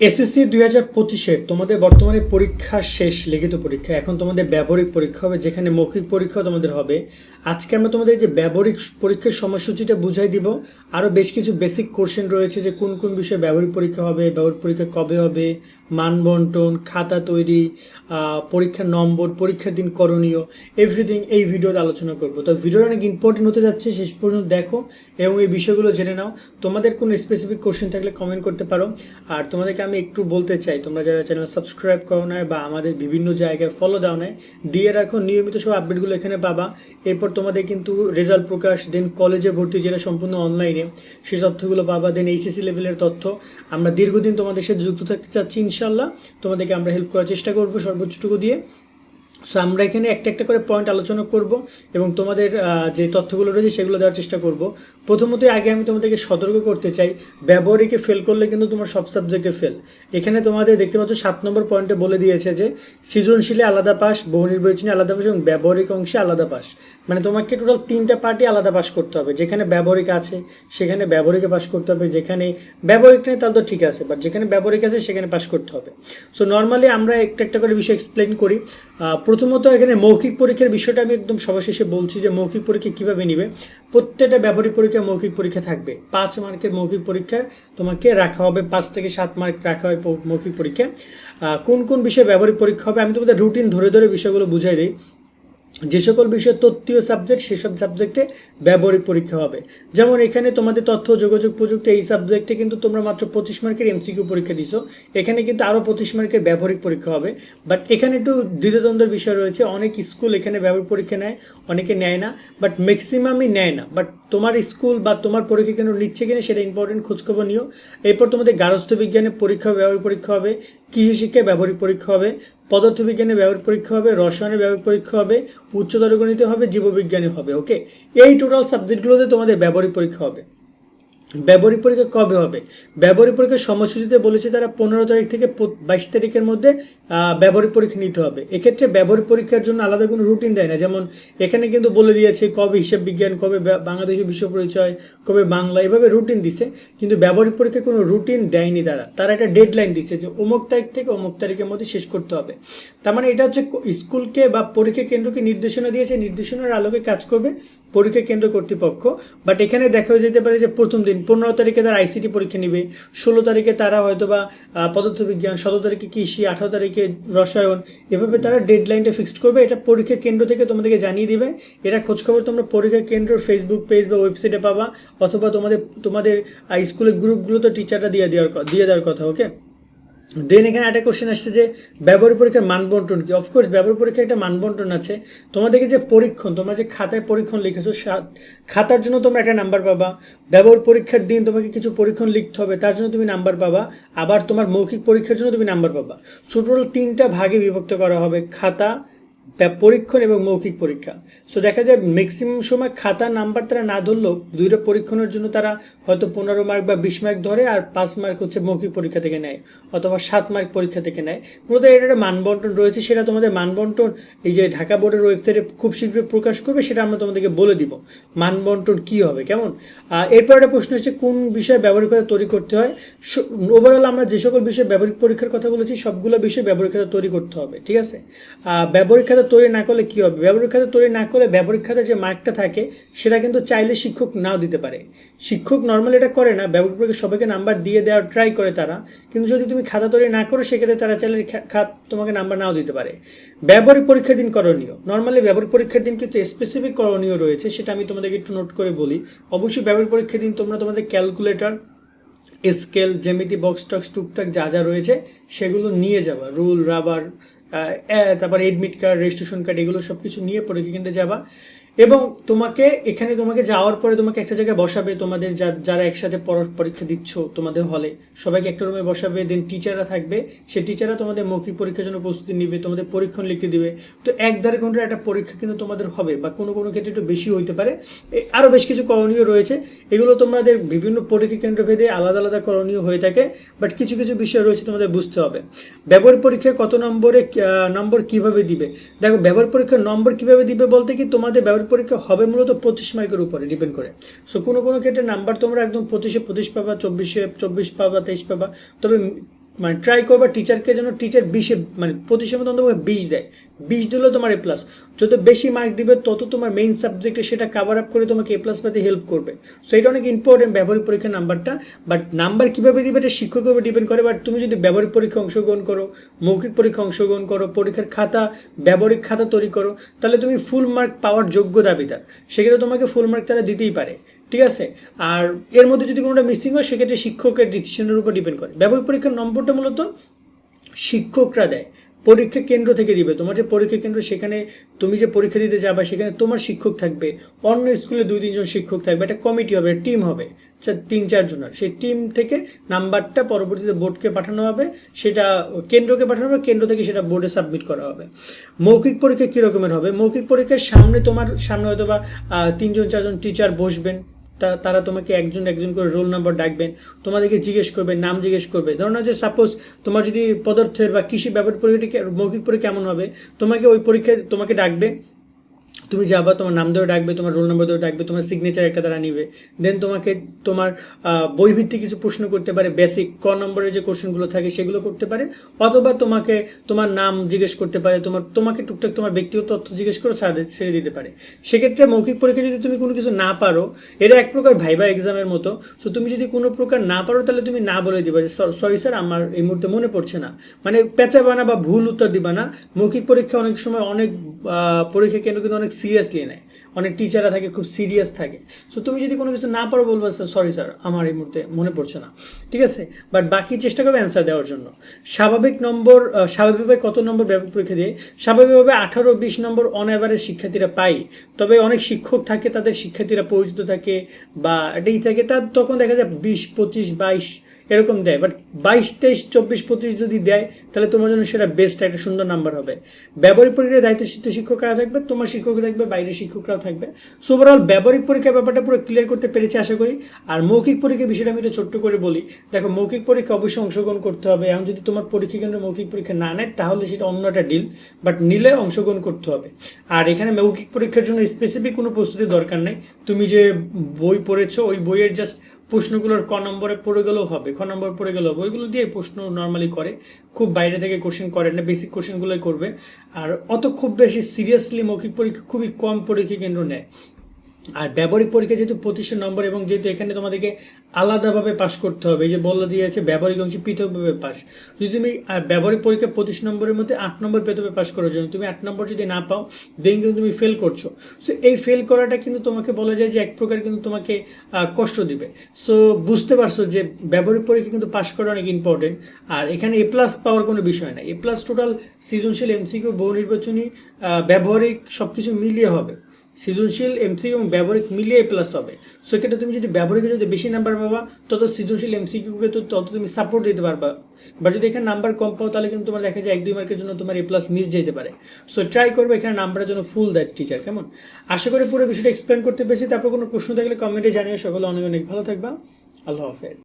SSC দুই হাজার পঁচিশের তোমাদের বর্তমানে পরীক্ষা শেষ, লিখিত পরীক্ষা। এখন তোমাদের ব্যবহারিক পরীক্ষা হবে, যেখানে মৌখিক পরীক্ষাও তোমাদের হবে। আজকে আমরা তোমাদের যে ব্যবহারিক পরীক্ষার সময়সূচিটা বুঝাই দিব। আরও বেশ কিছু বেসিক কোশ্চেন রয়েছে যে কোন কোন বিষয়ে ব্যবহারিক পরীক্ষা হবে, ব্যবহারিক পরীক্ষা কবে হবে, মান বন্টন, খাতা তৈরি পরীক্ষার নম্বর, পরীক্ষার দিন করণীয় এভরিথিং এই ভিডিওতে আলোচনা করব। তো ভিডিওটা অনেক ইম্পর্টেন্ট হতে যাচ্ছে, শেষ পর্যন্ত দেখো এবং এই বিষয়গুলো জেনে নাও। তোমাদের কোনো স্পেসিফিক কোশ্চেন থাকলে কমেন্ট করতে পারো। আর তোমাদেরকে আমি একটু বলতে চাই, তোমরা যারা চ্যানেল সাবস্ক্রাইব করো না বা আমাদের বিভিন্ন জায়গায় ফলো দাও না দিয়ে রাখো, নিয়মিত সব আপডেটগুলো এখানে পাবা। এরপর তোমাদের কিন্তু রেজাল্ট প্রকাশ দেন কলেজে ভর্তি যেটা সম্পূর্ণ অনলাইনে সেই তথ্যগুলো পাবা দেন এইচএসি লেভেলের তথ্য। আমরা দীর্ঘদিন তোমাদের সাথে যুক্ত থাকতে চাচ্ছি ইনশাল্লাহ তোমাদেরকে আমরা হেল্প করার চেষ্টা করব সর্বোচ্চটুকু দিয়ে। সো আমরা এখানে একটা একটা করে পয়েন্ট আলোচনা করব এবং তোমাদের যে তথ্যগুলো রয়েছে সেগুলো দেওয়ার চেষ্টা করব। প্রথমত আগে আমি তোমাদেরকে সতর্ক করতে চাই, ব্যবহারিকে ফেল করলে কিন্তু তোমার সব সাবজেক্টে ফেল এখানে তোমাদের দেখতে পাচ্ছ সাত নম্বর পয়েন্টে বলে দিয়েছে যে, সৃজনশীলে আলাদা পাস বহু নির্বাচনী আলাদা পাস এবং ব্যবহারিক অংশে আলাদা পাস মানে তোমাকে টোটাল তিনটা পার্টি আলাদা পাস করতে হবে। যেখানে ব্যবহারিক আছে, সেখানে ব্যবহারিকে পাস করতে হবে। যেখানে ব্যবহারিক নেই, তাহলে তো ঠিক আছে। বাট যেখানে ব্যবহারিক আছে, সেখানে পাস করতে হবে। সো নর্মালি আমরা একটা একটা করে বিষয় এক্সপ্লেন করি। প্রথমত এখানে মৌখিক পরীক্ষার বিষয়টা আমি একদম সবশেষে বলছি যে মৌখিক পরীক্ষা কীভাবে নিবে? প্রত্যেকটা ব্যবহারিক পরীক্ষা মৌখিক পরীক্ষা থাকবে। পাঁচ মার্কের মৌখিক পরীক্ষা তোমাকে রাখা হবে, পাঁচ থেকে সাত মার্ক রাখা হয় মৌখিক পরীক্ষা। কোন কোন বিষয়ে ব্যবহারিক পরীক্ষা হবে আমি তোমাদের রুটিন ধরে ধরে বিষয়গুলো বুঝাই দিই। যে সকল বিষয় তত্ত্বীয় সাবজেক্ট সেসব সাবজেক্টে ব্যবহারিক পরীক্ষা হবে। যেমন এখানে তোমাদের তথ্য, যোগাযোগ, প্রযুক্তি, এই সাবজেক্টে কিন্তু তোমরা মাত্র পঁচিশ মার্কের এমসিকিউ পরীক্ষা দিছো। এখানে কিন্তু আরও পঁচিশ মার্কের ব্যবহারিক পরীক্ষা হবে। বাট এখানে একটু দ্বিতীয়দ্বন্দ্বের বিষয় রয়েছে। অনেক স্কুল এখানে ব্যবহারিক পরীক্ষা নেয়, অনেকে নেয় না। বাট ম্যাক্সিমামই নেয় না। বাট তোমার স্কুল বা তোমার পরীক্ষা কেন নিচ্ছে কিনা সেটা ইম্পর্টেন্ট খোঁজখবর নিও। এরপর তোমাদের গার্হস্থ্য বিজ্ঞানের পরীক্ষা, ব্যবহারিক পরীক্ষা হবে। কৃষি শিক্ষায় ব্যবহারিক পরীক্ষা হবে। পদার্থবিজ্ঞানে ব্যবহারিক পরীক্ষা হবে, রসায়নে ব্যবহারিক পরীক্ষা হবে, উচ্চতর গণিতে হবে, জীববিজ্ঞানে হবে ওকে এই টোটাল সাবজেক্টগুলোতে তোমাদের ব্যবহারিক পরীক্ষা হবে। ব্যবহারিক পরীক্ষা কবে হবে? ব্যবহারিক পরীক্ষার সময়সূচিতে বলেছে তারা পনেরো তারিখ থেকে বাইশ তারিখের মধ্যে ব্যবহারিক পরীক্ষা নিতে হবে। এক্ষেত্রে ব্যবহারিক পরীক্ষার জন্য আলাদা কোনো রুটিন দেয় না। যেমন এখানে কিন্তু বলে দিয়েছে কবে হিসাব বিজ্ঞান, কবে বাংলাদেশের বিশ্ব পরিচয়, কবে বাংলা, এভাবে রুটিন দিছে। কিন্তু ব্যবহারিক পরীক্ষায় কোনো রুটিন দেয়নি তারা। তারা একটা ডেডলাইন দিচ্ছে যে অমুক তারিখ থেকে অমুক তারিখের মধ্যে শেষ করতে হবে। তার মানে এটা হচ্ছে স্কুলকে বা পরীক্ষা কেন্দ্রকে নির্দেশনা দিয়েছে। নির্দেশনার আলোকে কাজ করবে। পরীক্ষা কেন্দ্র কর্তৃপক্ষ বাট এখানে দেখা যেতে পারে যে প্রথম দিন, পনেরো তারিখে তারা আইসিটি পরীক্ষা নেবে, ষোলো তারিখে তারা হয়তো বা পদার্থবিজ্ঞান, সতেরো তারিখে কৃষি, আঠারো তারিখে রসায়ন, এভাবে তারা ডেডলাইনটা ফিক্সড করবে, এটা পরীক্ষা কেন্দ্র থেকে তোমাদেরকে জানিয়ে দিবে। এটা খোঁজখবর তোমরা পরীক্ষা কেন্দ্রের ফেসবুক পেজ বা ওয়েবসাইটে পাবা, অথবা তোমাদের তোমাদের স্কুলের গ্রুপগুলোতে টিচাররা দিয়ে দেওয়ার দিয়ে দেওয়ার কথা ওকে দেন এখানে একটা কোশ্চেন আসছে যে ব্যবহারিক পরীক্ষার মানবন্টন কি? অফকোর্স ব্যবহারিক পরীক্ষার একটা মানবন্টন আছে। তোমাদেরকে যে পরীক্ষণ, তোমরা যে খাতায় পরীক্ষণ লিখেছো খাতার জন্য তোমরা একটা নাম্বার পাবা। ব্যবহার পরীক্ষার দিন তোমাকে কিছু পরীক্ষণ লিখতে হবে, তার জন্য তুমি নাম্বার পাবা। আবার তোমার মৌখিক পরীক্ষার জন্য তুমি নাম্বার পাবা। সো টোটাল তিনটা ভাগে বিভক্ত করা হবে, খাতা পরীক্ষণ এবং মৌখিক পরীক্ষা। সো দেখা যায় ম্যাক্সিমাম সময় খাতা নাম্বার তারা না ধরলেও দুইটা পরীক্ষণের জন্য তারা হয়তো পনেরো মার্ক বা বিশ মার্ক ধরে আর পাঁচ মার্ক হচ্ছে মৌখিক পরীক্ষা থেকে নেয় অথবা সাত মার্ক পরীক্ষা থেকে নেয়। মূলত এটা একটা মানবন্টন রয়েছে, সেটা তোমাদের মানবন্টন এই যে ঢাকা বোর্ডের ওয়েবসাইটে খুব শীঘ্রই প্রকাশ করবে, সেটা আমরা তোমাদেরকে বলে দিব। মানবন্টন কী হবে, কেমন? এরপর একটা প্রশ্ন হচ্ছে কোন বিষয়ে ব্যবহারিকতা তৈরি করতে হয়? ওভারঅল আমরা যে সকল বিষয়ে ব্যবহারিক পরীক্ষার কথা বলেছি, সবগুলো বিষয়ে ব্যবহারিক খাতা তৈরি করতে হবে, ঠিক আছে? ব্যবহারিক খাতা তৈরি না করলে কী হবে? ব্যবহারিক খাতা তৈরি না করলে ব্যবহারিক খাতায় যে মার্কটা থাকে, সেটা কিন্তু চাইলে শিক্ষক নাও দিতে পারে। শিক্ষক নর্মালি এটা করে না, ব্যবহারিক পরীক্ষা সবাইকে নাম্বার দিয়ে দেওয়ার ট্রাই করে তারা। কিন্তু যদি তুমি খাতা তৈরি না করো, সেক্ষেত্রে তারা চাইলে খাত তোমাকে নাম্বার নাও দিতে পারে। ব্যবহারিক পরীক্ষার দিন করণীয়। নর্মালি ব্যবহারিক পরীক্ষার দিন কিন্তু স্পেসিফিক করণীয় রয়েছে, সেটা আমি তোমাদেরকে একটু নোট করে বলি। অবশ্যই ব্যবহারিক পরীক্ষার দিন তোমরা তোমাদের ক্যালকুলেটর স্কেল জ্যামিতি বক্স টক্স টুকটাক যা যা রয়েছে, সেগুলো নিয়ে যাবা। রুল রাবার তারপর এডমিট কার্ড রেজিস্ট্রেশন কার্ড এগুলো সব কিছু নিয়ে পরীক্ষা কেন্দ্রে যাবা। এবং তোমাকে, এখানে তোমাকে যাওয়ার পরে তোমাকে একটা জায়গায় বসাবে, তোমাদের যারা একসাথে পরীক্ষা দিচ্ছ তোমাদের হলে, সবাইকে একটা রুমে বসাবে দেন টিচাররা থাকবে, সেই টিচাররা তোমাদের মৌখিক পরীক্ষার জন্য প্রস্তুতি নিবে, তোমাদের পরীক্ষণ লিখতে দিবে। তো এক দেড় ঘণ্টার একটা পরীক্ষা কিন্তু তোমাদের হবে, বা কোনো কোনো ক্ষেত্রে একটু বেশি হইতে পারে। আরও বেশ কিছু করণীয় রয়েছে। এগুলো তোমাদের বিভিন্ন পরীক্ষা কেন্দ্র ভেদে আলাদা আলাদা করণীয় হয়ে থাকে বাট কিছু কিছু বিষয় রয়েছে তোমাদের বুঝতে হবে। ব্যবহার পরীক্ষায় কত নম্বরে নম্বর কীভাবে দিবে? দেখো, ব্যবহার পরীক্ষার নম্বর কীভাবে দিবে বলতে কি তোমাদের ব্যবহার পরীক্ষা হবে মূলত পঁচিশ মার্কের উপরে ডিপেন্ড করে। সো কোনো কোনো ক্ষেত্রে নাম্বার তোমরা একদম পঁচিশে পঁচিশ পাবা, চব্বিশে চব্বিশ পাবা, তেইশ পাবা, তবে মানে ট্রাই করবা টিচারকে যেন টিচার বিশে মানে প্রতিশত অন্তত বিশ দেয়। বিশ দিলেও তোমার এ প্লাস যত বেশি মার্ক দিবে, তত তোমার মেইন সাবজেক্টে সেটা কাভার আপ করে তোমাকে এ প্লাস পাতে হেল্প করবে। সো এটা অনেক ইম্পর্টেন্ট ব্যবহারিক পরীক্ষার নাম্বারটা। বাট নাম্বার কীভাবে দিবে, এটা শিক্ষকের উপর ডিপেন্ড করে। বাট তুমি যদি ব্যবহারিক পরীক্ষা অংশগ্রহণ করো, মৌখিক পরীক্ষা অংশগ্রহণ করো, পরীক্ষার খাতা, ব্যবহারিক খাতা তৈরি করো, তাহলে তুমি ফুল মার্ক পাওয়ার যোগ্য দাবিদার। সেক্ষেত্রে তোমাকে ফুল মার্ক তারা দিতেই পারে। ঠিক আছে? আর এর মধ্যে যদি কোনোটা মিসিং হয়, সেক্ষেত্রে শিক্ষকের ডিসিশনের উপর ডিপেন্ড করে। ব্যবহারিক পরীক্ষার নম্বরটা মূলত শিক্ষকরা দেয়। পরীক্ষা কেন্দ্র থেকে দিবে। তোমার যে পরীক্ষা কেন্দ্র, সেখানে তুমি যে পরীক্ষা দিতে যাবে, সেখানে তোমার শিক্ষক থাকবে। অন্য স্কুলে দুই তিনজন শিক্ষক থাকবে। একটা কমিটি হবে টিম হবে। তিন চারজনের সেই টিম থেকে নাম্বারটা পরবর্তীতে বোর্ডকে পাঠানো হবে। সেটা কেন্দ্রকে পাঠানো হবে। কেন্দ্র থেকে সেটা বোর্ডে সাবমিট করা হবে। মৌখিক পরীক্ষা কী রকমের হবে? মৌখিক পরীক্ষার সামনে তোমার, সামনে হয়তো বা তিনজন, চারজন টিচার বসবেন। তারা তোমাকে একজন একজন করে রোল নাম্বার ডাকবেন, তোমাদেরকে জিজ্ঞেস করবে নাম জিজ্ঞেস করবে ধরো না যে সাপোজ তোমার যদি পদার্থের বা কৃষি ব্যাপার পরীক্ষাটি মৌখিক পরীক্ষা কেমন হবে, তোমাকে ওই পরীক্ষায় তোমাকে ডাকবে। তুমি যাবা, তোমার নাম ধরে ডাকবে, তোমার রোল নাম্বার ধরে ডাকবে, তোমার সিগনেচার একটা তারা নিবে। দেন তোমাকে তোমার বইভিত্তিক কিছু প্রশ্ন করতে পারে বেসিক ক নম্বরের যে কোশ্চেনগুলো থাকে সেগুলো করতে পারে, অথবা তোমাকে তোমার নাম জিজ্ঞেস করতে পারে, তোমার, তোমাকে টুকটাক তোমার ব্যক্তিগত তথ্য জিজ্ঞেস করে ছাড়ে দিতে পারে। সেক্ষেত্রে মৌখিক পরীক্ষা যদি তুমি কোনো কিছু না পারো, এটা এক প্রকার ভাইবা এক্সামের মতো সো তুমি যদি কোনো প্রকার না পারো, তাহলে তুমি না বলে দিবা যে সরি স্যার আমার এই মুহূর্তে মনে পড়ছে না। মানে পেঁচাবা না বা ভুল উত্তর দিবা না। মৌখিক পরীক্ষা অনেক সময় অনেক পরীক্ষা কেন্দ্র কিন্তু অনেক সিরিয়াসলি নেয়। অনেক টিচাররা থাকে, খুব সিরিয়াস থাকে। সো তুমি যদি কোনো কিছু না পারো বলব সরি স্যার আমার এই মুহূর্তে মনে পড়ছে না। ঠিক আছে? বাট বাকি চেষ্টা করবে অ্যান্সার দেওয়ার জন্য। স্বাভাবিক নম্বর স্বাভাবিকভাবে কত নম্বর ব্যাপক পরীক্ষা দিয়ে? স্বাভাবিকভাবে আঠারো, বিশ নম্বর অন অ্যাভারেজ শিক্ষার্থীরা পায়। তবে অনেক শিক্ষক থাকে, তাদের শিক্ষার্থীরা পরিচিত থাকে বা এটাই থাকে। তার তখন দেখা যায় বিশ, পঁচিশ, বাইশ এরকম দেয়। বাট বাইশ, তেইশ, চব্বিশ, পঁচিশ যদি দেয়, তাহলে তোমার জন্য সেটা বেস্ট একটা সুন্দর নাম্বার হবে। ব্যবহারিক পরীক্ষায় দায়িত্বশীল শিক্ষকরা থাকবে, তোমার শিক্ষক থাকবে, বাইরের শিক্ষকরাও থাকবে। সো ওভারঅল ব্যবহারিক পরীক্ষার ব্যাপারটা পুরো ক্লিয়ার করতে পেরেছি, আশা করি। আর মৌখিক পরীক্ষার বিষয়টা আমি একটু ছোট্ট করে বলি। দেখো, মৌখিক পরীক্ষা অবশ্যই অংশগ্রহণ করতে হবে। এখন যদি তোমার পরীক্ষা কেন্দ্রে মৌখিক পরীক্ষা না নেয়, তাহলে সেটা অন্য একটা ডিল বাট নিলে অংশগ্রহণ করতে হবে। আর এখানে মৌখিক পরীক্ষার জন্য স্পেসিফিক কোনো প্রস্তুতি দরকার নেই। তুমি যে বই পড়েছো, ওই বইয়ের জাস্ট প্রশ্নগুলোর ক নম্বরে পড়ে গেলেও হবে ক নম্বর পড়ে গেলেও হবে। ওইগুলো দিয়ে প্রশ্ন নর্মালি করে। খুব বাইরে থেকে কোশ্চেন করে না বেসিক কোশ্চেনগুলোই করবে। আর অত খুব বেশি সিরিয়াসলি মৌখিক পরীক্ষা খুবই কম পরীক্ষা কেন্দ্র নেয়। আর ব্যবহারিক পরীক্ষা যেহেতু পঁচিশশো নম্বর এবং যেহেতু এখানে তোমাদেরকে আলাদাভাবে পাশ করতে হবে, এই যে বলে দিয়েছে ব্যবহারিক অংশে পৃথকভাবে পাস যদি তুমি ব্যবহারিক পরীক্ষা পঁচিশ নম্বরের মধ্যে আট নম্বর পেতে পাস করার জন্য, তুমি আট নম্বর যদি না পাও দেন কিন্তু তুমি ফেল করছ। সো এই ফেল করাটা কিন্তু তোমাকে বলা যায় যে এক প্রকার কিন্তু তোমাকে কষ্ট দিবে। সো বুঝতে পারছ যে ব্যবহারিক পরীক্ষা কিন্তু পাস করা অনেক ইম্পর্টেন্ট আর এখানে এ প্লাস পাওয়ার কোনো বিষয় না এ প্লাস টোটাল সৃজনশীল এমসিকিউ বহু নির্বাচনী ব্যবহারিক সব কিছু মিলিয়ে হবে। সৃজনশীল এমসি এবং ব্যবহারিক মিলিয়ে প্লাস হবে। সো সেক্ষেত্রে তুমি যদি ব্যবহারিকে যদি বেশি নাম্বার পাবা, তত সৃজনশীল এমসিকিউকে তো তত তুমি সাপোর্ট দিতে পারবা। বা যদি এখানে নাম্বার কম পাও, তাহলে কিন্তু তোমার দেখা যায় এক, দুই মার্কের জন্য তোমার এ প্লাস মিস যেতে পারে। সো ট্রাই করবে এখানে নাম্বারের জন্য ফুল দেয় টিচার কেমন? আশা করি পুরো বিষয়টা এক্সপ্লেন করতে পেরেছি। তারপর কোনো প্রশ্ন থাকলে কমেন্টে জানিয়ে সকলে অনেক অনেক ভালো থাকবা। আল্লাহ হাফেজ।